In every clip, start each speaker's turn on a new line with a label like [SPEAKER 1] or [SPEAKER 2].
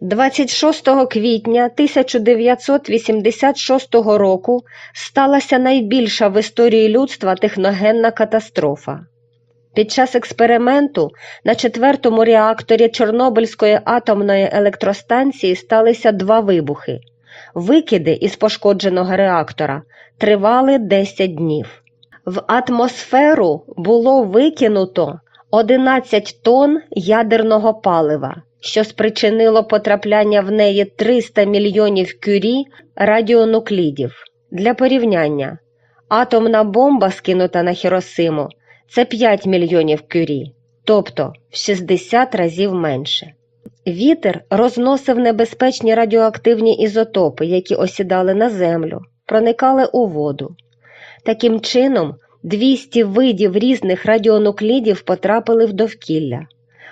[SPEAKER 1] 26 квітня 1986 року сталася найбільша в історії людства техногенна катастрофа. Під час експерименту на четвертому реакторі Чорнобильської атомної електростанції сталися два вибухи. Викиди із пошкодженого реактора тривали 10 днів. В атмосферу було викинуто 11 тонн ядерного палива, що спричинило потрапляння в неї 300 мільйонів кюрі радіонуклідів. Для порівняння, атомна бомба, скинута на Хіросиму, це 5 мільйонів кюрі, тобто в 60 разів менше. Вітер розносив небезпечні радіоактивні ізотопи, які осідали на землю, проникали у воду. Таким чином, 200 видів різних радіонуклідів потрапили в довкілля.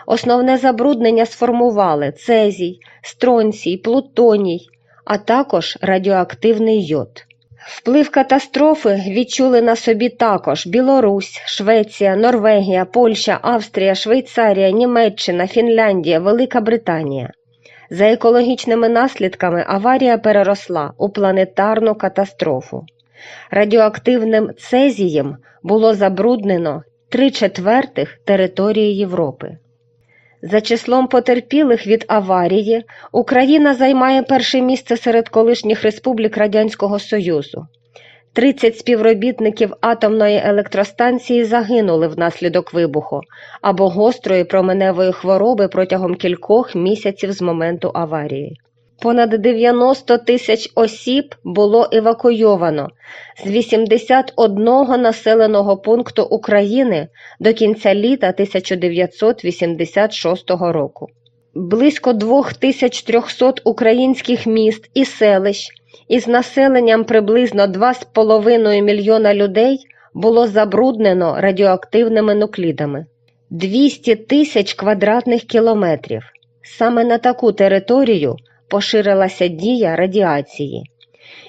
[SPEAKER 1] Основне забруднення сформували цезій, стронцій, плутоній, а також радіоактивний йод. Вплив катастрофи відчули на собі також Білорусь, Швеція, Норвегія, Польща, Австрія, Швейцарія, Німеччина, Фінляндія, Велика Британія. За екологічними наслідками аварія переросла у планетарну катастрофу. Радіоактивним цезієм було забруднено три четвертих території Європи. За числом потерпілих від аварії Україна займає перше місце серед колишніх республік Радянського Союзу. 30 співробітників атомної електростанції загинули внаслідок вибуху або гострої променевої хвороби протягом кількох місяців з моменту аварії. Понад 90 тисяч осіб було евакуйовано з 81 населеного пункту України до кінця літа 1986 року. Близько 2300 українських міст і селищ із населенням приблизно 2,5 мільйона людей було забруднено радіоактивними нуклідами. 200 тисяч квадратних кілометрів. Саме на таку територію поширилася дія радіації.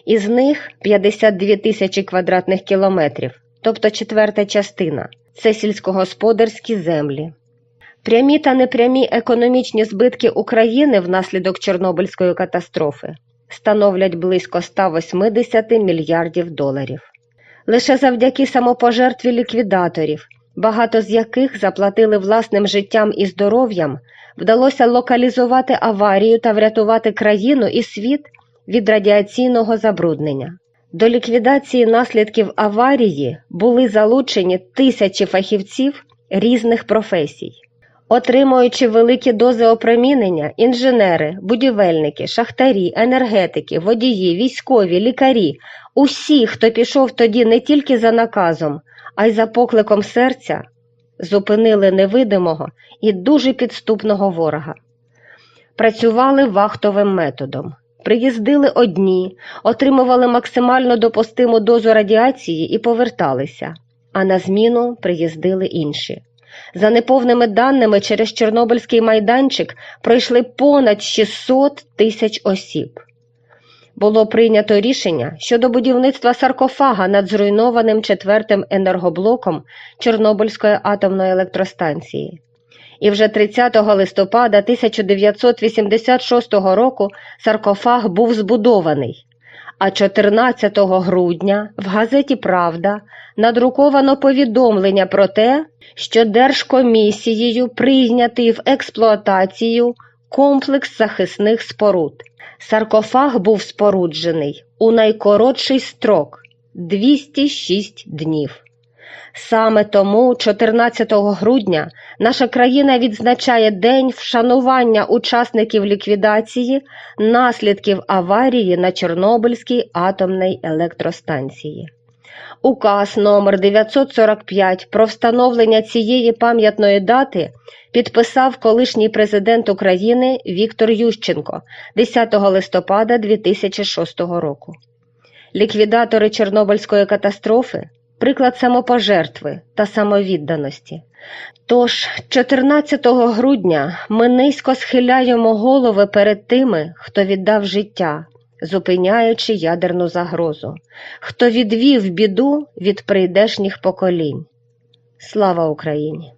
[SPEAKER 1] Із них 52 тисячі квадратних кілометрів, тобто четверта частина це сільськогосподарські землі. Прямі та непрямі економічні збитки України внаслідок Чорнобильської катастрофи становлять близько 180 мільярдів доларів. Лише завдяки самопожертві ліквідаторів, багато з яких заплатили власним життям і здоров'ям, вдалося локалізувати аварію та врятувати країну і світ від радіаційного забруднення. До ліквідації наслідків аварії були залучені тисячі фахівців різних професій. Отримуючи великі дози опромінення, інженери, будівельники, шахтарі, енергетики, водії, військові, лікарі, усі, хто пішов тоді не тільки за наказом, а й за покликом серця, зупинили невидимого і дуже підступного ворога. Працювали вахтовим методом. Приїздили одні, отримували максимально допустиму дозу радіації і поверталися, а на зміну приїздили інші. За неповними даними, через Чорнобильський майданчик пройшли понад 600 тисяч осіб. Було прийнято рішення щодо будівництва саркофага над зруйнованим четвертим енергоблоком Чорнобильської атомної електростанції. І вже 30 листопада 1986 року саркофаг був збудований, а 14 грудня в газеті Правда надруковано повідомлення про те, що Держкомісією прийнятий в експлуатацію комплекс захисних споруд. Саркофаг був споруджений у найкоротший строк 206 днів. Саме тому 14 грудня наша країна відзначає День вшанування учасників ліквідації наслідків аварії на Чорнобильській атомній електростанції. Указ номер 945 про встановлення цієї пам'ятної дати підписав колишній президент України Віктор Ющенко 10 листопада 2006 року. Ліквідатори Чорнобильської катастрофи приклад самопожертви та самовідданості. Тож, 14 грудня ми низько схиляємо голови перед тими, хто віддав життя, зупиняючи ядерну загрозу, хто відвів біду від прийдешніх поколінь. Слава Україні!